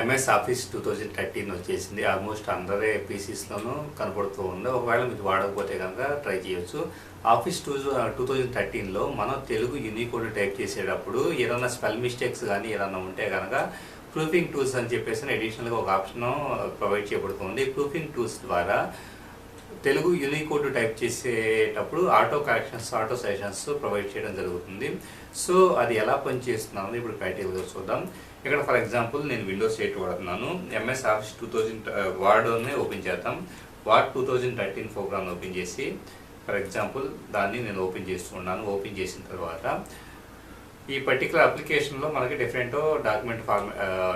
MS office two thousand thirteen వచ్చేసింది. Almost అందరే పీసీస్లోనూ కనపడుతూ ఉంది ఒకవేళ మీకు వాడకపోతే కనుక ట్రై చేయొచ్చు. ఆఫీస్ టూ టూ థౌజండ్ థర్టీన్లో మనం తెలుగు యూనికోడ్ టైప్ చేసేటప్పుడు ఏదైనా స్పెల్ మిస్టేక్స్ కానీ ఏదైనా ఉంటే కనుక ప్రూఫింగ్ టూల్స్ అని చెప్పేసి అడిషనల్గా ఒక ఆప్షన్ ప్రొవైడ్ uh, చేయబడుతుంది. ప్రూఫింగ్ టూల్స్ ద్వారా తెలుగు యూనికోడ్ టైప్ చేసేటప్పుడు auto corrections auto sessions provide చేయడం జరుగుతుంది. సో అది ఎలా పనిచేస్తున్నామో ఇప్పుడు క్రైటీరియల్గా చూద్దాం. ఇక్కడ ఫర్ ఎగ్జాంపుల్ నేను విండోస్ ఎయిట్ వాడుతున్నాను. ఎంఎస్ ఆఫీస్ టూ థౌజండ్ వర్డ్ని ఓపెన్ చేద్దాం. Word two thousand thirteen program open చేసి ఫర్ ఎగ్జాంపుల్ దాన్ని నేను ఓపెన్ చేస్తున్నాను ఓపెన్ చేసిన తర్వాత. ఈ పర్టికులర్ అప్లికేషన్లో మనకి డిఫరెంట్ డాక్యుమెంట్ ఫార్మ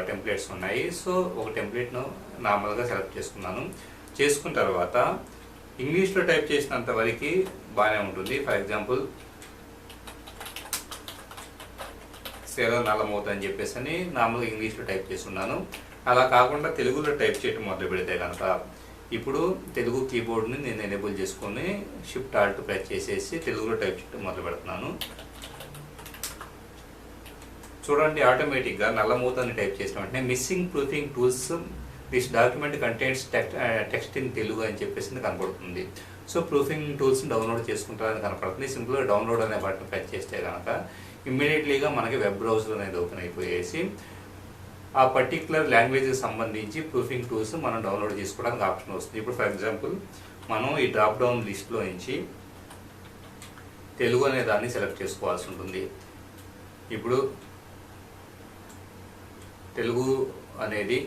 టెంప్లెట్స్ ఉన్నాయి. సో ఒక టెంప్లెట్ను నార్మల్గా సెలెక్ట్ చేసుకున్నాను. చేసుకున్న తర్వాత ఇంగ్లీష్లో టైప్ చేసినంత వరకు బాగానే ఉంటుంది. ఫర్ ఎగ్జాంపుల్ సేవ నల్లమూత అని చెప్పేసి అని నార్మల్గా ఇంగ్లీష్లో టైప్ చేస్తున్నాను. అలా కాకుండా తెలుగులో టైప్ చేయడం మొదలు పెడితే కనుక ఇప్పుడు తెలుగు కీబోర్డ్ని నేను ఎనేబుల్ చేసుకొని షిఫ్ట్ ఆల్ట్ ప్రెస్ చేసేసి తెలుగులో టైప్ చేయడం మొదలు పెడుతున్నాను. చూడండి ఆటోమేటిక్గా నల్లమూతాన్ని టైప్ చేసిన వెంటనే missing proofing tools this document contents text in Telugu అని చెప్పేసి కనపడుతుంది. సో ప్రూఫింగ్ టూల్స్ డౌన్లోడ్ చేసుకుంటారని కనపడుతుంది. సింపుల్గా డౌన్లోడ్ అనే బటన్ ప్రెస్ చేస్తే కనుక ఇమ్మీడియట్లీగా మనకి వెబ్ బ్రౌజర్ అనేది ఓపెన్ అయిపోయేసి ఆ పర్టికులర్ లాంగ్వేజ్కి సంబంధించి ప్రూఫింగ్ టూల్స్ మనం డౌన్లోడ్ చేసుకోవడానికి ఆప్షన్ వస్తుంది. ఇప్పుడు ఫర్ ఎగ్జాంపుల్ మనం ఈ డ్రాప్ డౌన్ లిస్ట్లో నుంచి తెలుగు అనే దాన్ని సెలెక్ట్ చేసుకోవాల్సి ఉంటుంది. ఇప్పుడు తెలుగు అనేది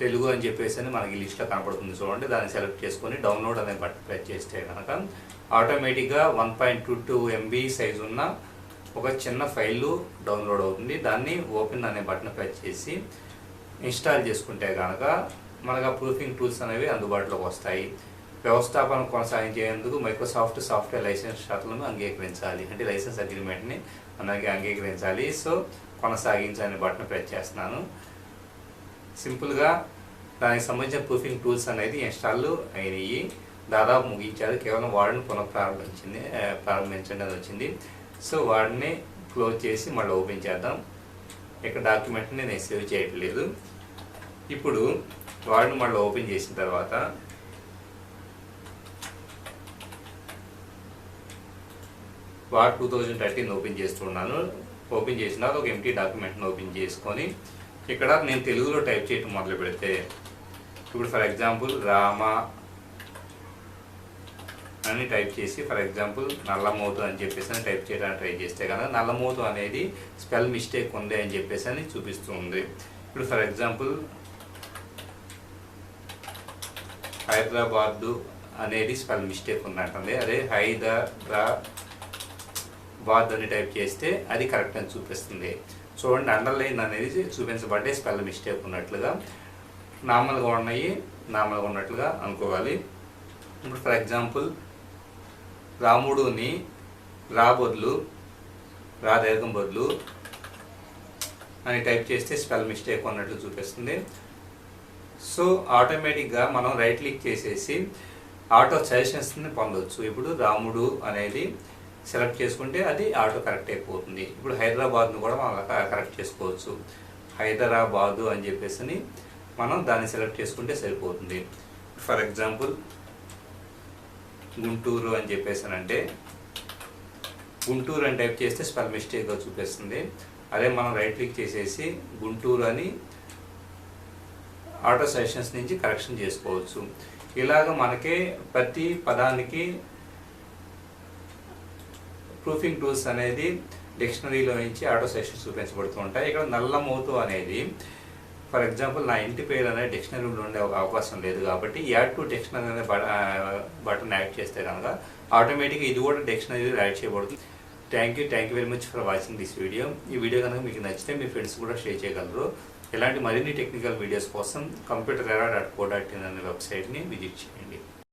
తెలుగు అని చెప్పేసి అని మనకి లిస్ట్లో కనపడుతుంది చూడండి. దాన్ని సెలెక్ట్ చేసుకొని డౌన్లోడ్ అనే బటన్ ప్రెస్ చేస్తే కనుక ఆటోమేటిక్గా one point two two MB size ఉన్న ఒక చిన్న ఫైలు డౌన్లోడ్ అవుతుంది. దాన్ని ఓపెన్ అనే బటన్ ప్రెస్ చేసి ఇన్స్టాల్ చేసుకుంటే కనుక మనకు ప్రూఫింగ్ టూల్స్ అనేవి అందుబాటులోకి వస్తాయి. వ్యవస్థాపన కొనసాగించేందుకు మైక్రోసాఫ్ట్ సాఫ్ట్వేర్ లైసెన్స్ షరతులను అంగీకరించాలి. అంటే లైసెన్స్ అగ్రిమెంట్ని మనకి అంగీకరించాలి. సో కొనసాగించని బటన్ ప్రెస్ చేస్తున్నాను. సింపుల్గా దానికి సంబంధించిన ప్రూఫింగ్ టూల్స్ అనేది ఇన్స్టాల్ అయినాయి. దాదాపు ముగించారు కేవలం వాడిని పునఃప్రారంభించింది ఆ, ప్రారంభించండి అది వచ్చింది. సో వాడిని క్లోజ్ చేసి మళ్ళీ ఓపెన్ చేద్దాం. ఇక్కడ డాక్యుమెంట్ని నేను సేవ్ చేయట్లేదు. ఇప్పుడు వాడిని మళ్ళీ ఓపెన్ చేసిన తర్వాత Word two thousand thirteen open చేస్తున్నాను ఓపెన్ చేసిన ఒక ఎంటీ డాక్యుమెంట్ని ఓపెన్ చేసుకొని ఇక్కడ నేను తెలుగులో టైప్ చేయటం మొదలు పెడితే ఇప్పుడు ఫర్ ఎగ్జాంపుల్ రామ అని టైప్ చేసి ఫర్ ఎగ్జాంపుల్ నల్లమోతు అని చెప్పేసి అని టైప్ చేయడానికి ట్రై చేస్తే కనుక నల్లమోతు అనేది స్పెల్ మిస్టేక్ ఉంది అని చెప్పేసి అని చూపిస్తుంది. ఇప్పుడు ఫర్ ఎగ్జాంపుల్ హైదరాబాదు అనేది స్పెల్ మిస్టేక్ ఉందంటుంది అదే హైదరాబాద్ అని టైప్ చేస్తే అది కరెక్ట్ అని చూపిస్తుంది. చూడండి అండర్లైన్ అనేది చూపించబడ్డే స్పెల్ మిస్టేక్ ఉన్నట్లుగా నార్మల్గా ఉన్నాయి నార్మల్గా ఉన్నట్లుగా అనుకోవాలి. ఇప్పుడు ఫర్ ఎగ్జాంపుల్ రాముడుని రా బదులు రా దీర్ఘం బదులు అని టైప్ చేస్తే స్పెల్ మిస్టేక్ ఉన్నట్లు చూపిస్తుంది. సో ఆటోమేటిక్గా మనం రైట్ క్లిక్ చేసేసి ఆటో సజెషన్స్ని పొందవచ్చు ఇప్పుడు రాముడు అనేది సెలెక్ట్ చేసుకుంటే అది ఆటో కరెక్ట్ అయిపోతుంది. ఇప్పుడు హైదరాబాద్ను కూడా మనం కరెక్ట్ చేసుకోవచ్చు. హైదరాబాదు అని చెప్పేసి మనం దాన్ని సెలెక్ట్ చేసుకుంటే సరిపోతుంది. ఫర్ ఎగ్జాంపుల్ గుంటూరు అని చెప్పేసానంటే గుంటూరు అని టైప్ చేస్తే స్పెల్ మిస్టేక్గా చూపిస్తుంది. అదే మనం రైట్ క్లిక్ చేసేసి గుంటూరు అని ఆటో సెషన్స్ నుంచి కరెక్షన్ చేసుకోవచ్చు. ఇలాగ మనకి ప్రతి పదానికి ప్రూఫింగ్ టూల్స్ అనేది డిక్షనరీలో నుంచి ఆటో సెషన్స్ చూపించబడుతూ ఉంటాయి. ఇక్కడ నల్లమూతు అనేది ఫర్ ఎగ్జాంపుల్ నా ఇంటి పేరు అనేది డిక్షనరీలో ఉండే ఒక అవకాశం లేదు కాబట్టి యాడ్ టు డిక్షనరీ అనే బటన్ యాడ్ చేస్తే కనుక ఆటోమేటిక్గా ఇది కూడా డిక్షనరీ యాడ్ చేయబడుతుంది. Thank you thank you very much for watching this video. ఈ వీడియో కనుక మీకు నచ్చితే మీ ఫ్రెండ్స్ కూడా షేర్ చేయగలరు. ఇలాంటి మరిన్ని టెక్నికల్ వీడియోస్ కోసం computer era dot co dot in అనే వెబ్సైట్ని విజిట్ చేయండి.